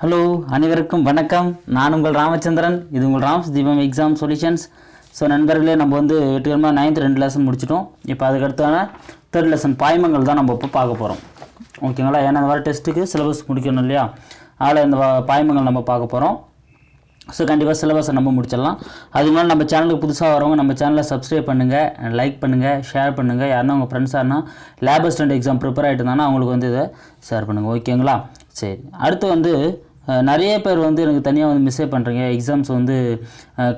Hello அனைவருக்கும் வணக்கம். நான் உங்கள் ராமச்சந்திரன். இது உங்கள் ராம்ஸ் தீபம் எக்ஸாம் சொல்யூஷன்ஸ் ஸோ நண்பர்களே நம்ம வந்து வெற்றிகரமாக நைன்த் ரெண்டு லெசன் முடிச்சிட்டோம். இப்போ அதுக்கடுத்தான தேர்ட் லெசன் பாய்மங்கள் தான் நம்ம இப்போ பார்க்க போகிறோம் ஓகேங்களா ஏன்னா இந்த வர டெஸ்ட்டுக்கு சிலபஸ் முடிக்கணும் இல்லையா? அதில் இந்த பாய்மங்கள் நம்ம பார்க்க போகிறோம் ஸோ கண்டிப்பாக சிலபஸை நம்ம முடிச்சிடலாம். அது மாதிரி நம்ம சேனலுக்கு புதுசாக வரவங்க நம்ம சேனலை சப்ஸ்கிரைப் பண்ணுங்கள் லைக் பண்ணுங்கள் ஷேர் பண்ணுங்கள் யாருன்னா உங்கள் ஃப்ரெண்ட்ஸாக இருந்தால் லேப் அசிஸ்டன்ட் எக்ஸாம் ப்ரிப்பேர் ஆகிட்டு இருந்தாங்கன்னா அவங்களுக்கு வந்து இதை ஷேர் பண்ணுங்கள் ஓகேங்களா சரி. அடுத்து வந்து நிறைய பேர் வந்து எனக்கு தனியாக வந்து மிஸ்ஸே பண்ணுறீங்க எக்ஸாம்ஸ் வந்து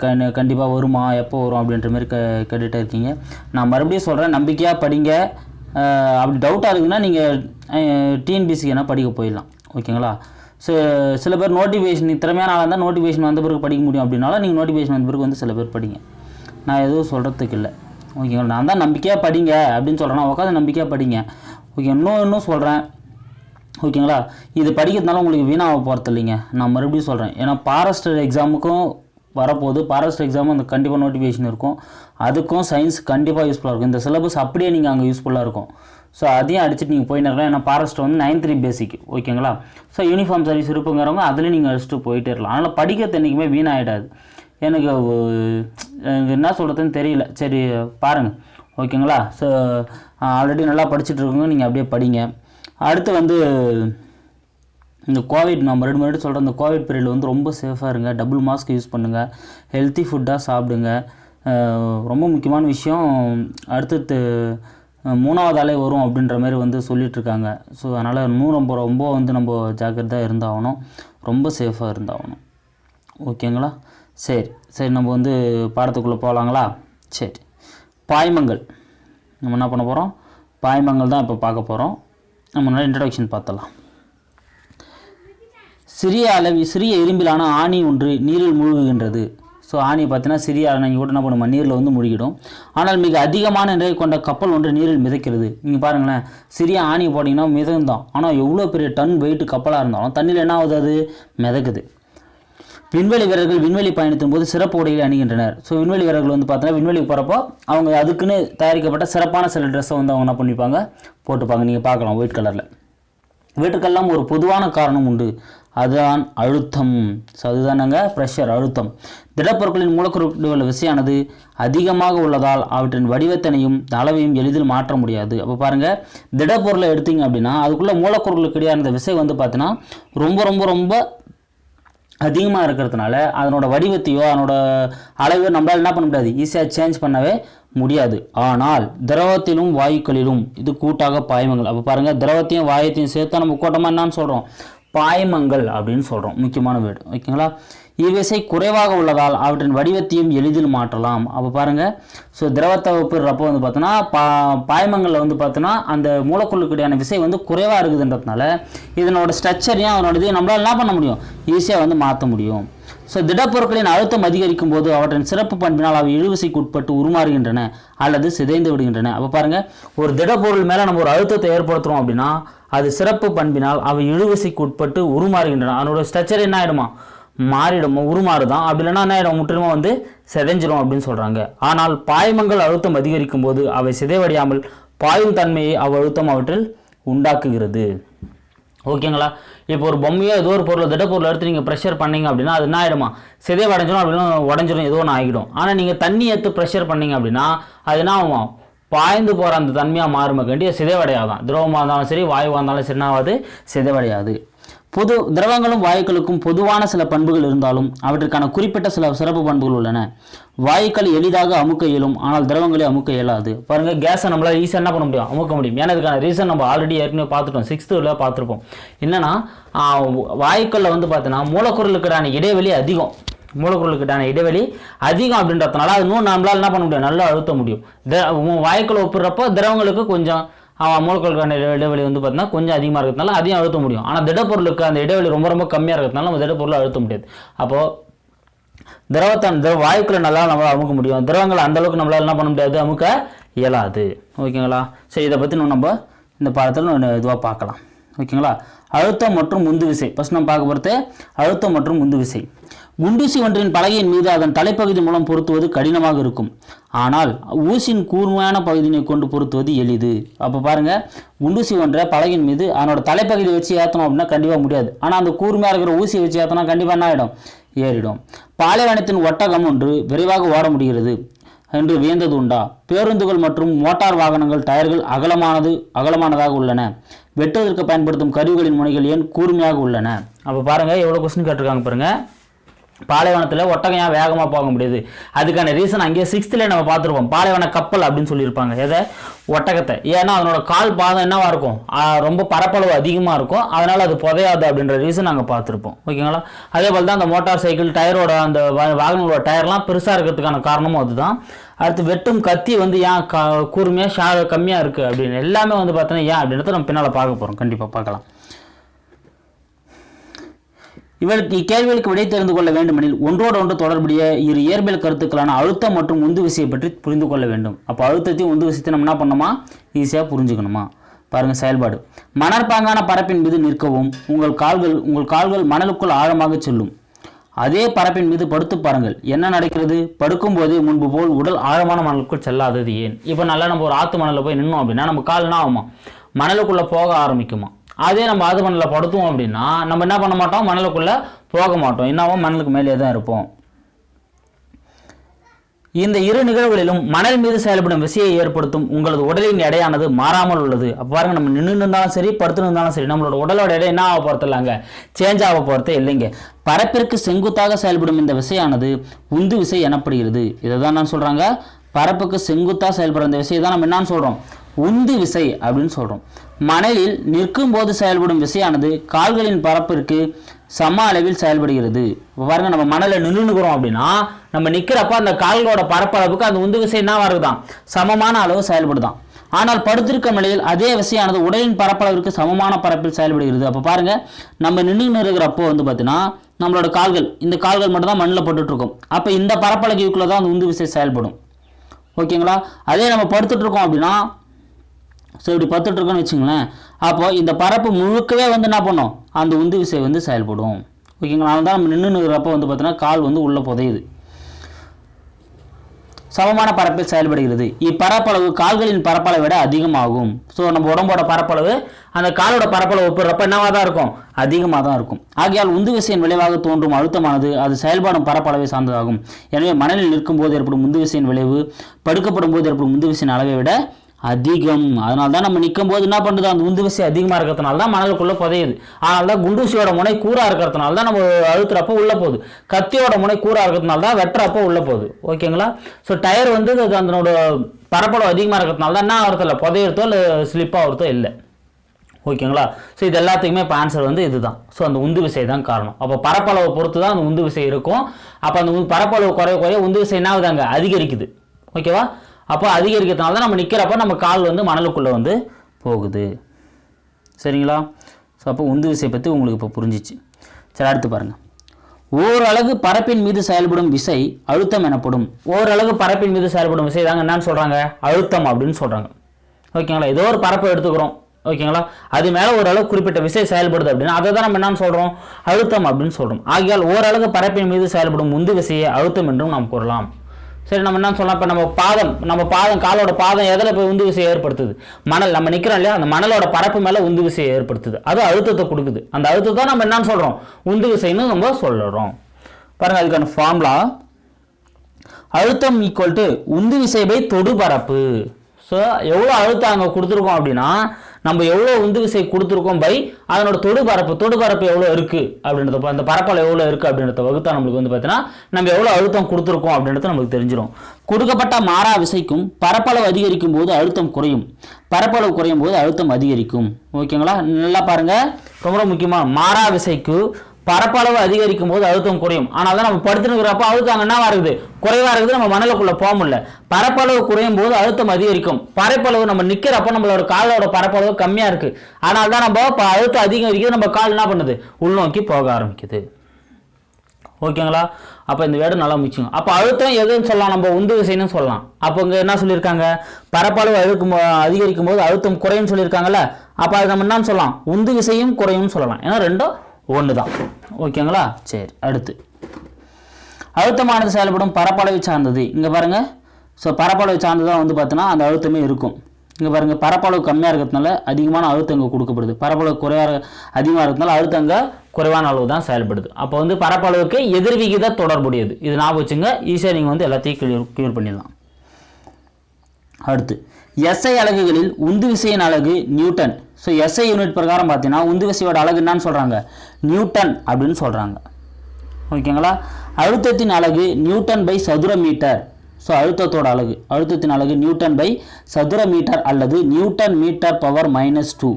கண் கண்டிப்பாக வருமா? எப்போ வரும்? அப்படின்ற மாதிரி க கேட்டுகிட்டே இருக்கீங்க. நான் மறுபடியும் சொல்கிறேன் நம்பிக்கையாக படிங்க. அப்படி டவுட்டாக இருக்குதுன்னா நீங்கள் டிஎன்பிசிக்கு என்ன படிக்க போயிடலாம். ஓகேங்களா? ஸோ சில பேர் நோட்டிஃபிகேஷன் திறமையான ஆளாக இருந்தால் நோட்டிஃபிகேஷன் வந்த பிறகு படிக்க முடியும் அப்படின்னாலும் நீங்கள் நோட்டிஃபிகேஷன் வந்த பிறகு வந்து சில பேர் படிங்க. நான் எதுவும் சொல்கிறதுக்கு இல்லை. ஓகேங்களா? நான் தான் நம்பிக்கையாக படிங்க அப்படின்னு சொல்கிறேன் உட்காந்து நம்பிக்கையாக படிங்க. ஓகே இன்னும் இன்னும் சொல்கிறேன் ஓகேங்களா? இது படிக்கிறதுனால உங்களுக்கு வீணாக போகிறது இல்லைங்க நான் மறுபடியும் சொல்கிறேன் ஏன்னா பாரஸ்டர் எக்ஸாமுக்கும் வரப்போகுது. பாரஸ்டர் எக்ஸாமும் அந்த கண்டிப்பாக நோட்டிஃபிகேஷன் இருக்கும். அதுக்கும் சயின்ஸ் கண்டிப்பாக யூஸ்ஃபுல்லாக இருக்கும். இந்த சிலபஸ் அப்படியே நீங்கள் அங்கே யூஸ்ஃபுல்லாக இருக்கும். ஸோ அதையும் அடிச்சுட்டு நீங்கள் போயிட்டு இருக்கலாம் ஏன்னா பாரஸ்ட் வந்து நைன் த்ரீ பேசிக் ஓகேங்களா? ஸோ யூனிஃபார்ம் சர்வீஸ் இருப்புங்கிறவங்க அதுலேயும் நீங்கள் அடிச்சுட்டு போயிட்டே இருக்கலாம். ஆனால் படிக்கிறது என்றைக்குமே வீணாகிடாது எனக்கு எனக்கு என்ன சொல்கிறதுன்னு தெரியல. சரி பாருங்கள் ஓகேங்களா? ஸோ ஆல்ரெடி நல்லா படிச்சுட்டு இருக்கவங்க நீங்கள் அப்படியே படிங்க. அடுத்து வந்து இந்த கோவிட் நான் மறுபடியும் மறுபடியும் சொல்கிறேன் இந்த கோவிட் பீரியடில் வந்து ரொம்ப சேஃபாக இருங்க. டபுள் மாஸ்க் யூஸ் பண்ணுங்கள் ஹெல்த்தி ஃபுட்டாக சாப்பிடுங்க. ரொம்ப முக்கியமான விஷயம் அடுத்தது மூணாவது அலை வரும் அப்படின்ற மாதிரி வந்து சொல்லிகிட்ருக்காங்க ஸோ அதனால் இன்னும் ரொம்ப ரொம்ப வந்து நம்ம ஜாக்கிரதாக இருந்தாகணும். ரொம்ப சேஃபாக இருந்தாகணும். ஓகேங்களா? சரி. சரி நம்ம வந்து பாடத்துக்குள்ளே போகலாங்களா சரி. பாய்மங்கள். நம்ம என்ன பண்ண போகிறோம் பாய்மங்கள் தான் இப்போ பார்க்க போகிறோம் நம்ம முன்னாடி இன்ட்ரடக்ஷன் பார்த்தலாம் சிறிய அளவு சிறிய இரும்பிலான ஆணி ஒன்று நீரில் மூழ்குகின்றது. ஸோ ஆணி பார்த்தீங்கன்னா சிறிய நீங்கள் கூட என்ன பண்ணுமா நீரில் வந்து மூழ்கிடும். ஆனால் மிக அதிகமான நிறை கொண்ட கப்பல் ஒன்று நீரில் மிதக்கிறது. நீங்கள் பாருங்களேன் சிறிய ஆணி போட்டிங்கன்னா மிதந்தான் ஆனால் எவ்வளோ பெரிய டன் வெயிட் கப்பலாக இருந்தாலும் தண்ணியில் என்ன ஆகுது அது? மிதக்குது. விண்வெளி வீரர்கள் விண்வெளி பயணத்தின் போது சிறப்பு உடைகளை அணிகின்றனர். ஸோ விண்வெளி வீரர்கள் வந்து பார்த்தீங்கன்னா விண்வெளிக்கு போகிறப்போ அவங்க அதுக்குன்னு தயாரிக்கப்பட்ட சிறப்பான சில ட்ரெஸ்ஸை வந்து அவங்க என்ன பண்ணிப்பாங்க? போட்டுப்பாங்க. நீங்கள் பார்க்கலாம் ஒயிட் கலரில் வீட்டுக்கெல்லாம் ஒரு பொதுவான காரணம் உண்டு. அதுதான் அழுத்தம். ஸோ அதுதானங்க? ப்ரெஷர் அழுத்தம். திடப்பொருட்களின் மூலக்கூறுகள் விசையானது அதிகமாக உள்ளதால் அவற்றின் வடிவத்தினையும் அளவையும் எளிதில் மாற்ற முடியாது. அப்போ பாருங்கள் திடப்பொருளை எடுத்தீங்க அப்படின்னா அதுக்குள்ளே மூலக்கூறுகளுக்கு இடையான அந்த விசை வந்து பார்த்தீங்கன்னா ரொம்ப ரொம்ப ரொம்ப அதிகமாக இருக்கிறதுனால அதனோட வடிவத்தையோ அதனோட அளவையோ நம்மளால் என்ன பண்ண முடியாது. ஈஸியாக சேஞ்ச் பண்ணவே முடியாது. ஆனால் திரவத்திலும் வாயுக்களிலும் இது கூட்டாக பாய்மங்கள். அப்போ பாருங்கள் திரவத்தையும் வாயத்தையும் சேர்த்து நம்ம கூட்டமாக என்னான்னு சொல்கிறோம் பாய்மங்கள் அப்படின்னு சொல்கிறோம் முக்கியமான வேர்டு. ஓகேங்களா? இவ்விசை குறைவாக உள்ளதால் அவற்றின் வடிவத்தையும் எளிதில் மாற்றலாம். அப்போ பாருங்கள் ஸோ திரவத்தை ஒப்பிடுறப்போ வந்து பார்த்தோன்னா பா பாய்மங்களில் வந்து பார்த்தோன்னா அந்த மூலக்குழுக்கடியான விசை வந்து குறைவாக இருக்குதுன்றதுனால இதனோட ஸ்ட்ரக்சரையும் அதனோட இதையும் நம்மளால் என்ன பண்ண முடியும்? ஈஸியாக வந்து மாற்ற முடியும். ஸோ திடப்பொருட்களின் அழுத்தம் அதிகரிக்கும் போது அவற்றின் சிறப்பு பண்பினால் அவை இழுவிசைக்கு உட்பட்டு உருமாறுகின்றன அல்லது சிதைந்து விடுகின்றன. அப்போ பாருங்கள் ஒரு திடப்பொருள் மேலே நம்ம ஒரு அழுத்தத்தை ஏற்படுத்துகிறோம் அப்படின்னா அது சிறப்பு பண்பினால் அவை இழுவிசைக்கு உட்பட்டு உருமாறுகின்றன. அதனோட ஸ்ட்ரக்சர் என்ன ஆகிடுமா மாறிடும்? உருமாறுதான். அப்படி இல்லைன்னா என்ன ஆகிடும் முற்றிலுமா வந்து சிதைஞ்சிரும் அப்படின்னு சொல்கிறாங்க ஆனால் பாய்மங்கள் அழுத்தம் அதிகரிக்கும் போது அவை சிதைவடையாமல் பாயும் தன்மையை அவ்வழுத்தம் அவற்றில் உண்டாக்குகிறது. ஓகேங்களா? இப்போ ஒரு பொம்மையோ ஏதோ ஒரு பொருள் திடப்பொருள் எடுத்து நீங்கள் ப்ரெஷர் பண்ணீங்க அப்படின்னா அது என்ன ஆகிடுமா சிதைவடைஞ்சிரும் அப்படின்னா உடஞ்சிடும் ஏதோ ஒன்று ஆகிடும். ஆனால் நீங்கள் தண்ணி எடுத்து ப்ரெஷர் பண்ணீங்க அப்படின்னா அது என்ன ஆகும்? பாய்ந்து போகிற அந்த தன்மையாக மாறுமக்கண்டி சிதைவடையாதான். திரவமாக இருந்தாலும் சரி வாயுவாக இருந்தாலும் சரி என்னாவது சிதைவடையாது. பொது திரவங்களும் வாயுக்களுக்கும் பொதுவான சில பண்புகள் இருந்தாலும் அவற்றிற்கான குறிப்பிட்ட சில சிறப்பு பண்புகள் உள்ளன. வாயுக்கள் எளிதாக அமுக்க இயலும் ஆனால் திரவங்களை அமுக்க இயலாது. பாருங்கள் கேஸை நம்மளால் ஈஸியாக என்ன பண்ண முடியும்? அமுக்க முடியும். ஏன்னா இதுக்கான ரீசன் நம்ம ஆல்ரெடி ஏற்கனவே பார்த்துட்டோம். சிக்ஸ்த்தில் பார்த்துருப்போம். என்னென்னா வாயுக்களில் வந்து பார்த்தீங்கன்னா மூலக்கூறுகளுக்கான இடைவெளி அதிகம். மூலக்கூறுகளுக்கான இடைவெளி அதிகம் அப்படின்றதுனால அது இன்னும் நம்மளால் என்ன பண்ண முடியும்? நல்லா அழுத்த முடியும். த வாயுக்களை ஒப்புறப்போ திரவங்களுக்கு கொஞ்சம் அவன் மூலக்கூறுக்கான இடைவெளி வந்து பார்த்தீங்கன்னா கொஞ்சம் அதிகமாக இருக்கிறதுனால அதையும் அழுத்த முடியும். ஆனால் திடப்பொருளுக்கு அந்த இடைவெளி ரொம்ப ரொம்ப கம்மியாக இருக்கிறதுனால நம்ம திடப்பொருளை அழுத்த முடியாது. அப்போது திரவத்தான் திரவ வாயுக்களை நல்லா நம்மளால் அமுக்க முடியும். திரவங்களை அந்தளவுக்கு நம்மளால் என்ன பண்ண முடியாது? அமுக்க இயலாது. ஓகேங்களா? சரி இதை பற்றி இன்னும் நம்ம இந்த பாடத்தில் இதுவாக பார்க்கலாம். ஓகேங்களா? அழுத்தம் மற்றும் உந்து விசை ஃபஸ்ட் நம்ம பார்க்க போகிறது அழுத்தம் மற்றும் உந்து விசை குண்டூசி ஒன்றின் பலகையின் மீது அதன் தலைப்பகுதி மூலம் பொருத்துவது கடினமாக இருக்கும். ஆனால் ஊசியின் கூர்மையான பகுதியினை கொண்டு பொருத்துவது எளிது. அப்போ பாருங்க குண்டூசி ஒன்றை பலகையின் மீது அதனோட தலைப்பகுதியை வச்சு ஏற்றணும் அப்படின்னா கண்டிப்பாக முடியாது. ஆனால் அந்த கூர்மையாக இருக்கிற ஊசியை வச்சு ஏற்றினா கண்டிப்பாக என்ன ஆகிடும் ஏறிடும். பாலைவனத்தின் ஒட்டகம் ஒன்று விரைவாக ஓட முடிகிறது என்று வியந்தது உண்டா? பேருந்துகள் மற்றும் மோட்டார் வாகனங்கள் டயர்கள் அகலமானது அகலமானதாக உள்ளன. வெட்டுவதற்கு பயன்படுத்தும் கருவிகளின் முனைகள் ஏன் கூர்மையாக உள்ளன? அப்போ பாருங்க எவ்வளோ கொஸ்டின் கேட்டிருக்காங்க பாருங்கள் பாலைவனத்தில் ஒட்டகம் ஏன் வேகமாக போக முடியுது. அதுக்கான ரீசன் அங்கேயே சிக்ஸ்த்தில் நம்ம பார்த்துருப்போம். பாலைவன கப்பல் அப்படின்னு சொல்லியிருப்பாங்க. எதை? ஒட்டகத்தை. ஏன்னா அதனோட கால் பாதம் என்னவாக இருக்கும்? ரொம்ப பரப்பளவு அதிகமாக இருக்கும். அதனால் அது புதையாது அப்படின்ற ரீசன் நாங்கள் பார்த்துருப்போம். ஓகேங்களா? அதே போல் தான் அந்த மோட்டார் சைக்கிள் டயரோட அந்த வாகனங்களோட டயர்லாம் பெருசாக இருக்கிறதுக்கான காரணமும் அதுதான். அடுத்து வெட்டும் கத்தி வந்து ஏன் க கூர்மையாக ஷா கம்மியாக இருக்குது அப்படின்னு. எல்லாமே வந்து பார்த்தோன்னா ஏன் அப்படின்றத நம்ம பின்னால் பார்க்க போகிறோம் கண்டிப்பாக பார்க்கலாம். இவளுக்கு இக்கேள்விகளுக்கு விடை தெரிந்து கொள்ள வேண்டுமெனில் ஒன்றோடு ஒன்று தொடர்புடைய இரு இயற்பியல் கருத்துக்களான அழுத்தம் மற்றும் உந்து விசையை பற்றி புரிந்து கொள்ள வேண்டும். அப்போ அழுத்தத்தையும் உந்து விசைத்தையும் நம்ம என்ன பண்ணணுமா? ஈஸியாக புரிஞ்சுக்கணுமா? பாருங்க செயல்பாடு. மணற்பாங்கான பரப்பின் மீது நிற்கவும் உங்கள் கால்கள் உங்கள் கால்கள் மணலுக்குள் ஆழமாக செல்லும். அதே பரப்பின் மீது படுத்து பாருங்கள். என்ன நடக்கிறது? படுக்கும்போது முன்பு போல் உடல் ஆழமான மணலுக்குள் செல்லாதது ஏன்? இப்போ நல்லா நம்ம ஒரு ஆத்து மணலில் போய் நின்னோம் அப்படின்னா நம்ம கால் என்ன ஆகுமா? மணலுக்குள்ளே போக ஆரம்பிக்குமா? அதே நம்ம அது மணலில் படுத்துவோம் அப்படின்னா நம்ம என்ன பண்ண மாட்டோம்? மணலுக்குள்ளே போக மாட்டோம். என்னாவும் மணலுக்கு மேலே தான் இருப்போம். இந்த இரு நிகழ்வுகளிலும் மணல் மீது செயல்படும் விசையை ஏற்படுத்தும் உங்களது உடலின் எடையானது மாறாமல் உள்ளது. அப்போ பாருங்க நம்ம நின்று இருந்தாலும் சரி படுத்து இருந்தாலும் சரி நம்மளோட உடலோட எடை என்ன ஆக போகிறது இல்லைங்க? சேஞ்ச் ஆக போகிறதே இல்லைங்க. பரப்பிற்கு செங்குத்தாக செயல்படும் இந்த விசையானது உந்து விசை எனப்படுகிறது. இதை தான் நான் சொல்கிறாங்க பரப்புக்கு செங்குத்தாக செயல்படுற இந்த விசையை தான் நம்ம என்னன்னு சொல்கிறோம் உந்து விசை அப்படின்னு சொல்கிறோம் மணலில் நிற்கும் போது செயல்படும் விசையானது கால்களின் பரப்பிற்கு சம அளவில் செயல்படுகிறது. இப்போ பாருங்கள் நம்ம மணலில் நின்றுக்கிறோம் அப்படின்னா நம்ம நிற்கிறப்ப அந்த கால்களோட பரப்பளவுக்கு அந்த உந்து விசை என்ன வருதுதான் சமமான அளவு செயல்படுதான். ஆனால் படுத்திருக்கும் நிலையில் அதே விசையானது உடலின் பரப்பளவிற்கு சமமான பரப்பில் செயல்படுகிறது. அப்போ பாருங்கள் நம்ம நின்று இருக்கிறப்போ வந்து பார்த்தீங்கன்னா நம்மளோட கால்கள் இந்த கால்கள் மட்டும் தான் மண்ணில் போட்டுட்டு அப்போ இந்த பரப்பளவுக்குள்ளே தான் அந்த உந்து விசை செயல்படும். ஓகேங்களா? அதே நம்ம படுத்துட்ருக்கோம் அப்படின்னா ஸோ இப்படி பத்துட்ருக்கோன்னு வச்சுங்களேன் அப்போது இந்த பரப்பு முழுக்கவே வந்து என்ன பண்ணும்? அந்த உந்து விசை வந்து செயல்படும். ஓகேங்களா? அதனால தான் நம்ம நின்றுங்கிறப்ப வந்து பார்த்தீங்கன்னா கால் வந்து உள்ளே புதையுது. சமமான பரப்பில் செயல்படுகிறது. இப்பரப்பளவு கால்களின் பரப்பளவை விட அதிகமாகும். ஸோ நம்ம உடம்போட பரப்பளவு அந்த காலோட பரப்பளவு ஒப்பிடுறப்ப என்னவாக தான் இருக்கும்? அதிகமாக தான் இருக்கும். ஆகையால் உந்து விசையின் விளைவாக தோன்றும் அழுத்தமானது அது செயல்படும் பரப்பளவை சார்ந்ததாகும். எனவே மணலில் நிற்கும் போது ஏற்படும் உந்து விசையின் விளைவு படுக்கப்படும் போது ஏற்படும் உந்து விசையின் அளவை விட அதிகம். அதனால தான் நம்ம நிற்கும் போது என்ன பண்ணுது? அந்த உந்து விசை அதிகமாக இருக்கிறதுனால தான் மணலுக்குள்ளே புதையுது. அதனால தான் குண்டூசியோட முனை கூறாக இருக்கிறதுனால தான் நம்ம அழுத்துறப்போ உள்ளே போகுது. கத்தியோட முனை கூறாக இருக்கிறதுனால தான் வெட்டுறப்போ உள்ளே போகுது. ஓகேங்களா? ஸோ டயர் வந்து அதனோட பரப்பளவு அதிகமாக இருக்கிறதுனால தான் என்ன ஆகிறதில்ல புதையிறதோ இல்லை ஸ்லிப்பாக ஆகிறதோ இல்லை. ஓகேங்களா? ஸோ இது எல்லாத்துக்குமே இப்போ ஆன்சர் வந்து இதுதான். ஸோ அந்த உந்து விசை தான் காரணம். அப்போ பரப்பளவை பொறுத்து தான் அந்த உந்து விசை இருக்கும். அப்போ அந்த உந்து- பரப்பளவு குறைய குறைய உந்து விசை என்ன ஆகுது அங்கே? அதிகரிக்குது. ஓகேவா? அப்போ அதிகரிக்கிறதுனால தான் நம்ம நிற்கிறப்ப நம்ம கால் வந்து மணலுக்குள்ளே வந்து போகுது. சரிங்களா? ஸோ அப்போ உந்து விசை பற்றி உங்களுக்கு இப்போ புரிஞ்சிச்சு. சரி அடுத்து பாருங்கள் ஓரளவு பரப்பின் மீது செயல்படும் விசை அழுத்தம் எனப்படும். ஓரளவு பரப்பின் மீது செயல்படும் விசை தாங்க என்னன்னு சொல்கிறாங்க அழுத்தம் அப்படின்னு சொல்கிறாங்க ஓகேங்களா? ஏதோ ஒரு பரப்பை எடுத்துக்கிறோம். ஓகேங்களா? அது மேலே ஓரளவு குறிப்பிட்ட விசை செயல்படுது அப்படின்னா அதை தான் நம்ம என்னன்னு சொல்கிறோம் அழுத்தம் அப்படின்னு சொல்கிறோம் ஆகையால் ஓரளவு பரப்பின் மீது செயல்படும் உந்து விசையை அழுத்தம் என்றும் நாம் கூறலாம். சரி நம்ம என்ன சொல்லலாம் இப்போ நம்ம பாதம் நம்ம பாதம் காலோட பாதம் எதில் போய் உந்து விசையை ஏற்படுத்துது? மணல் நம்ம நிற்கிறோம் இல்லையா? அந்த மணலோட பரப்பு மேலே உந்து விசையை ஏற்படுத்துது. அது அழுத்தத்தை கொடுக்குது. அந்த அழுத்தத்தை நம்ம என்னன்னு சொல்கிறோம் உந்து விசைன்னு நம்ம சொல்கிறோம் பாருங்கள் அதுக்கான ஃபார்முலா அழுத்தம் ஈக்குவல் டு உந்து விசை பை தொடுபரப்பு. ஸோ எவ்வளோ அழுத்தம் அங்கே கொடுத்துருக்கோம் அப்படின்னா நம்ம எவ்வளோ உந்து விசை கொடுத்துருக்கோம் பை அதனோட தொடு பரப்பு தொடு பரப்பு எவ்வளோ இருக்குது அப்படின்றத அந்த பரப்பளவு எவ்வளோ இருக்குது அப்படின்றத வகுத்தா நம்மளுக்கு வந்து பார்த்தீங்கன்னா நம்ம எவ்வளோ அழுத்தம் கொடுத்துருக்கோம் அப்படின்றது நமக்கு தெரிஞ்சிடும் கொடுக்கப்பட்ட மாறா விசைக்கும் பரப்பளவு அதிகரிக்கும் போது அழுத்தம் குறையும். பரப்பளவு குறையும் போது அழுத்தம் அதிகரிக்கும். ஓகேங்களா? நல்லா பாருங்க. ரொம்ப ரொம்ப முக்கியமாக மாறா விசைக்கு பரப்பளவு அதிகரிக்கும் போது அழுத்தம் குறையும். ஆனால் தான் நம்ம படுத்துனுக்கிறப்ப அழுத்தம் அங்கே என்னவா இருக்குது குறைவாக இருக்குது நம்ம மணலுக்குள்ளே போக முடியல. பரப்பளவு குறையும் போது அழுத்தம் அதிகரிக்கும். பரப்பளவு நம்ம நிற்கிறப்ப நம்மளோட காலோட பரப்பளவு கம்மியாக இருக்குது ஆனால் தான் நம்ம இப்போ அழுத்தம் அதிகரிக்குது நம்ம கால் என்ன பண்ணுது? உள்நோக்கி போக ஆரம்பிக்குது. ஓகேங்களா? அப்போ இந்த வேர்டு நல்லா முக்கியம் அப்போ அழுத்தம் எதுன்னு சொல்லலாம் நம்ம உந்து விசைன்னு சொல்லலாம். அப்போ இங்கே என்ன சொல்லியிருக்காங்க? பரப்பளவு அழுக்கும் அதிகரிக்கும் போது அழுத்தம் குறையும் சொல்லியிருக்காங்கல்ல? அப்போ அது நம்ம என்னன்னு சொல்லலாம்? உந்து விசையும் குறையும்னு சொல்லலாம். ஏன்னா ரெண்டும் ஒன்று தான் ஓகேங்களா? சரி அடுத்து. அழுத்தமானது செயல்படும் பரப்பளவு சார்ந்தது. இங்கே பாருங்கள் ஸோ பரப்பளவு சார்ந்து தான் வந்து பார்த்தோன்னா அந்த அழுத்தமே இருக்கும். இங்கே பாருங்கள் பரப்பளவு கம்மியாக இருக்கிறதுனால அதிகமான அழுத்தம் இங்கே கொடுக்கப்படுது. பரப்பளவு குறைவாக அதிகமாக இருக்கிறதுனால அழுத்தங்கள் குறைவான அளவு தான் செயல்படுது. அப்போ வந்து பரப்பளவுக்கு எதிர்விகித தொடர்புடையது. இது ஞாபகம் வச்சுங்க. ஈஸியாக நீங்கள் வந்து எல்லாத்தையும் கிளியர் கிளியர் பண்ணிடலாம். அடுத்து எஸ்ஐ அலகுகளில் உந்து விசையின் அலகு நியூட்டன். ஸோ எஸ்ஐ யூனிட் பிரகாரம் பார்த்தீங்கன்னா உந்துவசியோட அழகு என்னன்னு சொல்கிறாங்க நியூட்டன் அப்படின்னு சொல்கிறாங்க ஓகேங்களா அழுத்தத்தின் அழகு நியூட்டன் பை சதுர மீட்டர். ஸோ அழுத்தத்தோட அழகு அழுத்தத்தின் அழகு நியூட்டன் பை சதுர மீட்டர் அல்லது newton metre power minus two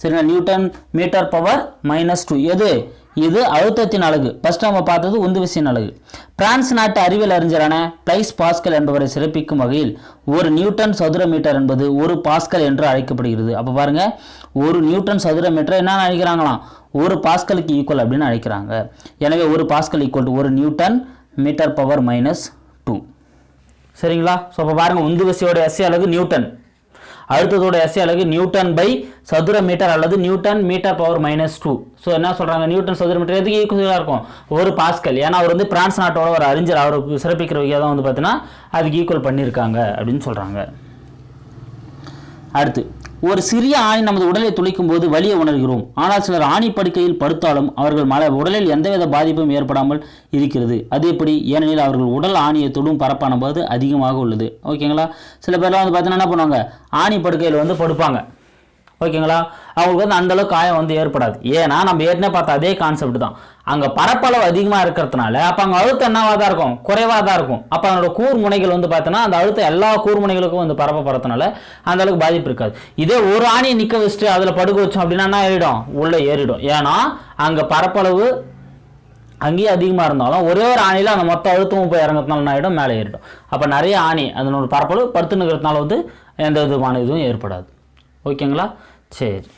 சரிங்களா? Newton metre power minus two எது? இது அழுத்தத்தின் அழகு. ஃபர்ஸ்ட் நம்ம பார்த்தது உந்து விசையின் பிரான்ஸ் நாட்டு அறிவியல் அறிஞரான பிளைஸ் பாஸ்கல் என்பவரை சிறப்பிக்கும் வகையில் ஒரு நியூட்டன் சதுர மீட்டர் என்பது ஒரு பாஸ்கல் என்று அழைக்கப்படுகிறது. அப்போ பாருங்க ஒரு நியூட்டன் சதுர மீட்டர் என்ன அழைக்கிறாங்களாம்? ஒரு பாஸ்கலுக்கு ஈக்குவல் அப்படின்னு அழைக்கிறாங்க. எனவே ஒரு பாஸ்கல் ஈக்குவல் டு ஒரு newton metre power minus two சரிங்களா? ஸோ அப்போ பாருங்கள் உந்து விசையோட எஸ்சி நியூட்டன். அழுத்தத்தோட எஸ்சி அலகு நியூட்டன் பை சதுர மீட்டர் அல்லது newton metre power minus two so என்ன சொல்கிறாங்க நியூட்டன் சதுர மீட்டர் எதுக்கு ஈக்குவலாக இருக்கும்? ஒரு பாஸ்கல். ஏன்னா அவர் வந்து பிரான்ஸ் நாட்டோட ஒரு அறிஞர். அவர் சிறப்பிக்கிற வகையாக தான் வந்து பார்த்தீங்கன்னா அதுக்கு ஈக்குவல் பண்ணியிருக்காங்க அப்படின்னு சொல்கிறாங்க அடுத்து ஒரு சிறிய ஆணி நமது உடலை துளைக்கும் போது வலியை உணர்கிறோம். ஆனால் சிலர் ஆணி படுக்கையில் படுத்தாலும் அவர்கள் மல உடலில் எந்தவித பாதிப்பும் ஏற்படாமல் இருக்கிறது. அது எப்படி? ஏனெனில் அவர்கள் உடல் ஆணியை தொடும் பரப்பான போது அதிகமாக உள்ளது. ஓகேங்களா? சில பேர்லாம் வந்து பார்த்தீங்கன்னா என்ன பண்ணுவாங்க? ஆணி படுக்கையில் வந்து படுப்பாங்க. ஓகேங்களா? அவங்களுக்கு வந்து அந்தளவுக்கு காயம் வந்து ஏற்படாது. ஏன்னா நம்ம ஏற்கனவே பார்த்த அதே கான்செப்ட் தான். அங்கே பரப்பளவு அதிகமாக இருக்கிறதுனால அப்போ அங்கே அழுத்தம் என்னவாக தான் இருக்கும்? குறைவாக தான் இருக்கும். அப்போ அதனோட கூர்முனைகள் வந்து பார்த்தோன்னா அந்த அழுத்தம் எல்லா கூர்முனைகளுக்கும் வந்து பரப்பப்படுறதுனால அந்தளவுக்கு அந்த அளவுக்கு பாதிப்பு இருக்காது. இதே ஒரு ஆணியை நிற்க வச்சுட்டு அதில் படுக்க வச்சோம் அப்படின்னா என்ன ஏறிடும்? உள்ளே ஏறிடும். ஏன்னா அங்கே பரப்பளவு அங்கேயே அதிகமாக இருந்தாலும் ஒரே ஒரு ஆணியில் அந்த மொத்த அழுத்தமும் போய் இறங்குறதுனால என்ன ஆகிடும் மேலே ஏறிடும். அப்போ நிறைய ஆணி அதனோட பரப்பளவு படுத்துன்னு இருக்கிறதுனால வந்து எந்த விதமான இதுவும் ஏற்படாது. ஓகேங்களா? சரி.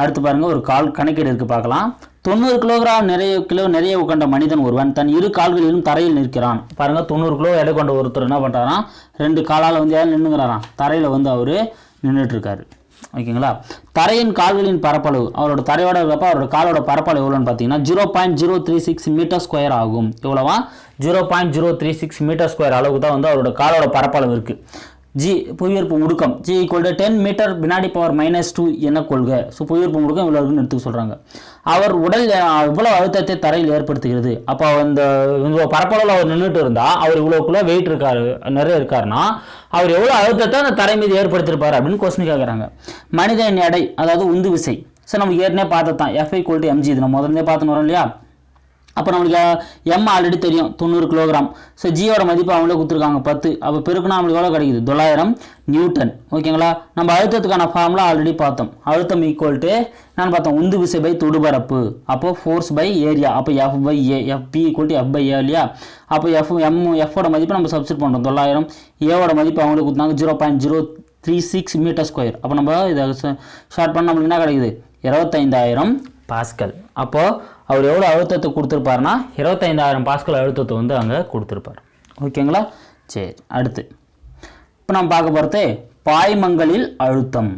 அடுத்து பாருங்கள் ஒரு கால் கணக்கீடு இருக்குது பார்க்கலாம். தொண்ணூறு கிலோகிராம் நிறைய கிலோ நிறைய கொண்ட மனிதன் ஒருவன் தன் இரு கால்களிலும் தரையில் நிற்கிறான். பாருங்கள் தொண்ணூறு கிலோ எடை கொண்ட ஒருத்தர் என்ன பண்ணுறாராம் ரெண்டு காலால் வந்து ஏன் நின்றுங்கிறாராம் தரையில் வந்து அவர் நின்றுட்டுருக்காரு ஓகேங்களா? தரையின் கால்களின் பரப்பளவு அவரோட தரையோட இருக்கப்ப அவரோட காலோட பரப்பளவு எவ்வளோன்னு பார்த்தீங்கன்னா zero point zero three six metre square ஆகும். எவ்வளோவா? Zero point zero three six metre square அளவுக்கு தான் வந்து அவரோட காலோட பரப்பளவு இருக்குது ஜி புவியீர்ப்பு முடுக்கம் G equal to ten metre வினாடி பவர் மைனஸ் டூ என்ன கொள்க. ஸோ புவியீர்ப்பு முடுக்கம் இவ்வளோ இருக்குன்னு எடுத்துக்க சொல்கிறாங்க அவர் உடல் இவ்வளோ அழுத்தத்தை தரையில் ஏற்படுத்துகிறது. அப்போ அந்த இவ்வளோ பரப்பளவில் அவர் நின்றுட்டு இருந்தால் அவர் இவ்வளோக்குள்ளே வெயிட் இருக்கார் நிறைய இருக்காருன்னா அவர் எவ்வளோ அழுத்தத்தை அந்த தரை மீது ஏற்படுத்தியிருப்பார் அப்படின்னு கொஸ்டின் கேட்குறாங்க மனிதன் எடை அதாவது உந்து விசை. ஸோ நம்ம ஏற்கனவே பார்த்தது தான் எஃப்ஐ கோல்டு எம்ஜி இது நம்ம முதல்ல பார்த்துன்னு வரோம் இல்லையா? அப்போ நம்மளுக்கு எம் ஆல்ரெடி தெரியும் தொண்ணூறு கிலோகிராம் ஸோ ஜியோட மதிப்பு அவங்களே கொடுத்துருக்காங்க பத்து. அப்போ பெருக்குனா நம்மளுக்கு எவ்வளோ கிடைக்குது? தொள்ளாயிரம் நியூட்டன். ஓகேங்களா நம்ம அழுத்தத்துக்கான ஃபார்முலா ஆல்ரெடி பார்த்தோம். அழுத்தம் ஈக்குவல் டு நான் பார்த்தோம்? உந்து விசை பை தொடுபரப்பு. அப்போது ஃபோர்ஸ் பை ஏரியா அப்போ F by A F P equal to F by A இல்லையா? அப்போ எஃப் எம் எஃபோட மதிப்பு நம்ம சப்ஸ்டிட் பண்ணுறோம் தொள்ளாயிரம். ஏவோட மதிப்பு அவங்களே கொடுத்தாங்க zero point zero three six metre square அப்போ நம்ம இதை ஷார்ட் பண்ண நம்மளுக்கு என்ன கிடைக்குது? இருபத்தைந்தாயிரம் பாஸ்கல் அப்போது அவர் எவ்வளோ அழுத்தத்தை கொடுத்துருப்பாருன்னா இருபத்தைந்தாயிரம் பாஸ்கல் அழுத்தத்தை வந்து அங்கே கொடுத்துருப்பார். ஓகேங்களா? சரி அடுத்து. இப்போ நம்ம பார்க்க போகிறது பாய்மங்களில் அழுத்தம்.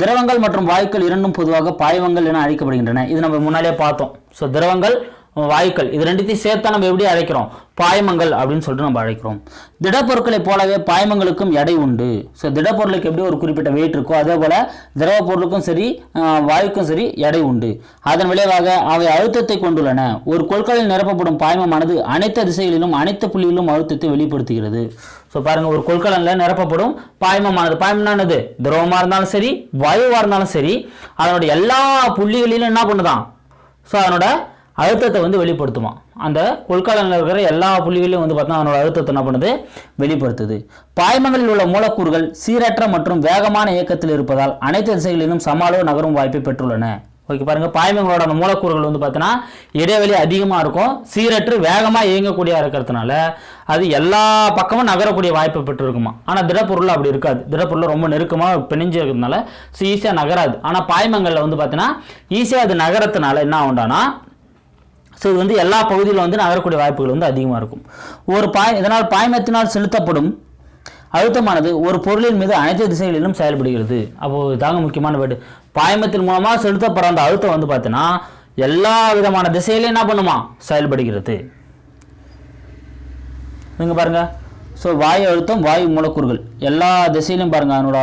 திரவங்கள் மற்றும் வாயுக்கள் இரண்டும் பொதுவாக பாய்மங்கள் என அழைக்கப்படுகின்றன. இது நம்ம முன்னாலே பார்த்தோம். ஸோ திரவங்கள் வாயுக்கள். இது ரெண்டுத்தையும் சேர்த்தா நம்ம எப்படி அழைக்கிறோம்? பாய்மங்கள் அப்படின்னு சொல்லிட்டு நம்ம அழைக்கிறோம். திடப்பொருட்களைப் போலவே பாய்மங்களுக்கும் எடை உண்டு. ஸோ திடப்பொருளுக்கு எப்படி ஒரு குறிப்பிட்ட வெயிட் இருக்கோ அதே போல திரவ பொருளுக்கும் சரி வாயுக்கும் சரி எடை உண்டு. அதன் விளைவாக அவை அழுத்தத்தை கொண்டுள்ளன. ஒரு கொள்கலில் நிரப்பப்படும் பாய்மமானது அனைத்து திசைகளிலும் அனைத்து புள்ளிகளிலும் அழுத்தத்தை வெளிப்படுத்துகிறது. ஸோ பாருங்க ஒரு கொள்கலனில் நிரப்பப்படும் பாய்மமானது. பாய்மம்னானது திரவமாக இருந்தாலும் சரி வாயுவாக இருந்தாலும் சரி அதனோட எல்லா புள்ளிகளிலும் என்ன பண்ணுதான்? ஸோ அதனோட அழுத்தத்தை வந்து வெளிப்படுத்துமா? அந்த கொள்கலனில் இருக்கிற எல்லா புள்ளிகளிலும் வந்து பார்த்தா அதனோட அழுத்தத்தை என்ன பண்ணுது? வெளிப்படுத்துது. பாய்மங்களில் உள்ள மூலக்கூறுகள் சீரற்ற மற்றும் வேகமான இயக்கத்தில் இருப்பதால் அனைத்து திசைகளிலும் சமாளவு நகரும் வாய்ப்பை பெற்றுள்ளன. ஓகே பாருங்க. பாய்மங்களோட மூலக்கூறுகள் வந்து பார்த்தீங்கன்னா இடைவெளி அதிகமாக இருக்கும். சீரற்று வேகமாக இயங்கக்கூடிய இருக்கிறதுனால அது எல்லா பக்கமும் நகரக்கூடிய வாய்ப்பு பெற்றிருக்குமா? ஆனால் திடப்பொருள் அப்படி இருக்காது. திடப்பொருள் ரொம்ப நெருக்கமாக பிணைஞ்சு இருக்கிறதுனால ஸோ ஈஸியாக நகராது. ஆனால் பாய்மங்களில் வந்து பார்த்தீங்கன்னா ஈஸியாக அது நகரத்தினால என்ன உண்டானா ஸோ இது வந்து எல்லா பகுதியிலும் வந்து நகரக்கூடிய வாய்ப்புகள் வந்து அதிகமாக இருக்கும். ஒரு பாய் இதனால் பாய்மத்தினால் செலுத்தப்படும் அழுத்தமானது ஒரு பொருளின் மீது அனைத்து திசைகளிலும் செயல்படுகிறது. அப்போ இதாங்க முக்கியமான வேடு பாய்மத்தின் மூலமாக செலுத்தப்படுற அந்த அழுத்தம் வந்து பார்த்தீங்கன்னா எல்லா விதமான திசையிலையும் என்ன பண்ணுமா? செயல்படுகிறது. நீங்கள் பாருங்கள் ஸோ வாயு அழுத்தம் வாயு மூலக்கூறுகள். எல்லா திசையிலையும் பாருங்கள் அதனோட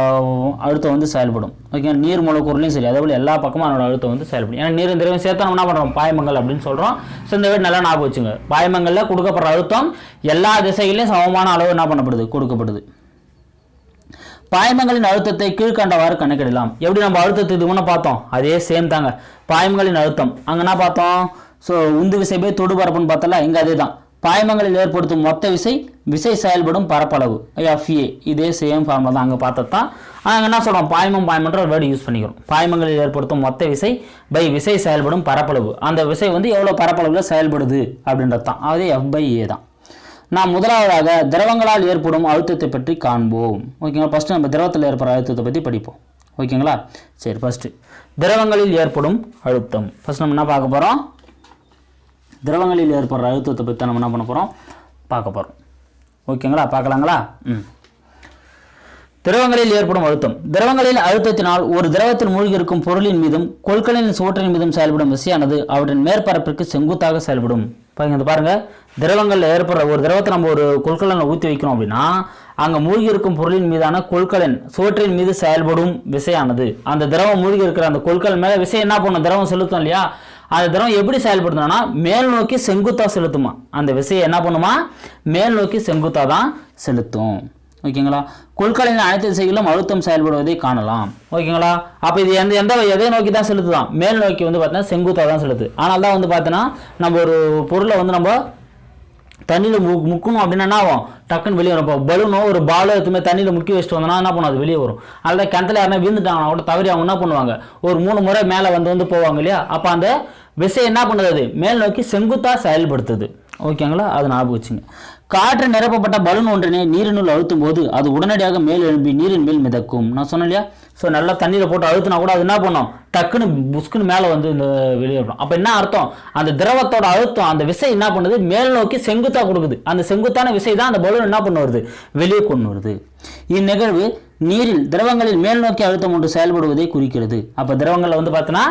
அழுத்தம் வந்து செயல்படும். ஓகே நீர் மூலக்கூறுலையும் சரி அதே போல் எல்லா பக்கமும் அதனோட அழுத்தம் வந்து செயல்படும். ஏன்னா நீர் திரவம் சேர்த்தா நம்ம என்ன பண்ணுறோம் பாயமங்கள் அப்படின்னு சொல்கிறோம் ஸோ இந்த வீடு நல்லா ஞாபகம் வச்சுங்க. பாயமங்களில் கொடுக்கப்படுற அழுத்தம் எல்லா திசையிலையும் சமமான அளவு என்ன பண்ணப்படுது? கொடுக்கப்படுது. பாய்மங்களின் அழுத்தத்தை கீழ்கண்டவாறு கணக்கிடலாம். எப்படி நம்ம அழுத்தத்தை இது ஒன்று பார்த்தோம்? அதே சேம் தாங்க. பாய்மங்களின் அழுத்தம். அங்கே என்ன பார்த்தோம்? ஸோ உந்து விசை போய் தொடுபரப்புன்னு பார்த்தல இங்கே அதே தான் பாய்மங்களில் ஏற்படுத்தும் மொத்த விசை விசை செயல்படும் பரப்பளவு. எஃப்ஏ இதே சேம் ஃபார்முலா தான் அங்கே பார்த்தது தான் நாங்கள் என்ன சொல்கிறோம் பாய்மம் பாய்மன்ற ஒரு வேர்டு யூஸ் பண்ணிக்கிறோம். பாய்மங்களில் ஏற்படுத்தும் மொத்த விசை பை விசை செயல்படும் பரப்பளவு. அந்த விசை வந்து எவ்வளோ பரப்பளவில் செயல்படுது அப்படின்றது தான். அது எஃப் பை ஏ தான். நாம் முதலாவதாக திரவங்களால் ஏற்படும் அழுத்தத்தை பற்றி காண்போம். ஓகேங்களா? ஃபஸ்ட்டு நம்ம திரவத்தில் ஏற்படுற அழுத்தத்தை பற்றி படிப்போம். ஓகேங்களா? சரி ஃபஸ்ட்டு திரவங்களில் ஏற்படும் அழுத்தம். ஃபஸ்ட் நம்ம என்ன பார்க்க போகிறோம் திரவங்களில் ஏற்படுற அழுத்தத்தை பற்றி நம்ம என்ன பண்ண போகிறோம் பார்க்க போகிறோம் ஓகேங்களா? பார்க்கலாங்களா? ம். திரவங்களில் ஏற்படும் அழுத்தம். திரவங்களின் அழுத்தத்தினால் ஒரு திரவத்தில் மூழ்கி இருக்கும் பொருளின் மீதும் கொள்கலனின் சுவற்றின் மீதும் செயல்படும் விசையானது அவற்றின் மேற்பரப்பிற்கு செங்குத்தாக செயல்படும். பாருங்க பாருங்க. திரவங்களில் ஏற்படுற ஒரு திரவத்தை நம்ம ஒரு கொள்கலனை ஊற்றி வைக்கிறோம் அப்படின்னா அங்கே மூழ்கி இருக்கும் பொருளின் மீதான கொள்கலன் சுவற்றின் மீது செயல்படும் விசையானது. அந்த திரவம் மூழ்கி இருக்கிற அந்த கொள்கலன் மேலே விசை என்ன பண்ணும்? திரவம் செலுத்தும் இல்லையா? அது திரவம் எப்படி செயல்படுத்தணும்னா மேல் நோக்கி செங்குத்தா செலுத்துமா. அந்த விசையை என்ன பண்ணுமா? மேல் நோக்கி செங்குத்தா தான் செலுத்தும். ஓகேங்களா? கொள்கலனின் அனைத்து திசைகளிலும் அழுத்தம் செயல்படுவதை காணலாம். ஓகேங்களா? அப்போ இது எந்த எந்த எதை நோக்கி தான் செலுத்துதான்? மேல் நோக்கி வந்து பார்த்தீங்கன்னா செங்குத்தா தான் செலுத்து. ஆனால் தான் வந்து பார்த்தீங்கன்னா நம்ம ஒரு பொருளை வந்து நம்ம தண்ணியில் மு முக்கணும் அப்படின்னா என்ன ஆகும்? டக்குன்னு வெளியே வரும். இப்போ பலூனோ ஒரு பாலோ எதுவுமே தண்ணியில் முக்கி வச்சுட்டு வந்தோம்னா என்ன பண்ணும்? அது வெளியே வரும். அதில் கிணத்துல யாருன்னா விழுந்துட்டாங்கன்னா கூட தவறி அவங்க என்ன பண்ணுவாங்க? ஒரு மூணு முறை மேலே வந்து வந்து போவாங்க இல்லையா? அப்போ அந்த விசை என்ன பண்ணுது அது? மேல் நோக்கி செங்குத்தாக செயல்படுத்துது. ஓகேங்களா? அது ஞாபகம் வச்சுங்க. காற்று நிரப்பப்பட்ட பலூன் ஒன்றினை நீரினுள் அழுத்தும் போது அது உடனடியாக மேல் எழும்பி நீரின் மேல் மிதக்கும். நான் சொன்னேன் இல்லையா? ஸோ நல்லா தண்ணியில் போட்டு அழுத்தினா கூட அது என்ன பண்ணும்? டக்குன்னு புஸ்குன்னு மேலே வந்து இந்த வெளியே அப்போ என்ன அர்த்தம்? அந்த திரவத்தோட அழுத்தம் அந்த விசை என்ன பண்ணுது? மேல் நோக்கி செங்குத்தாக கொடுக்குது. அந்த செங்குத்தான விசை தான் அந்த பலூன் என்ன பண்ண வருது? வெளியே கொண்டு வருது. இந்நிகழ்வு நீரில் திரவங்களில் மேல் நோக்கி அழுத்தம் ஒன்று செயல்படுவதை குறிக்கிறது. அப்போ திரவங்களில் வந்து பார்த்தீங்கன்னா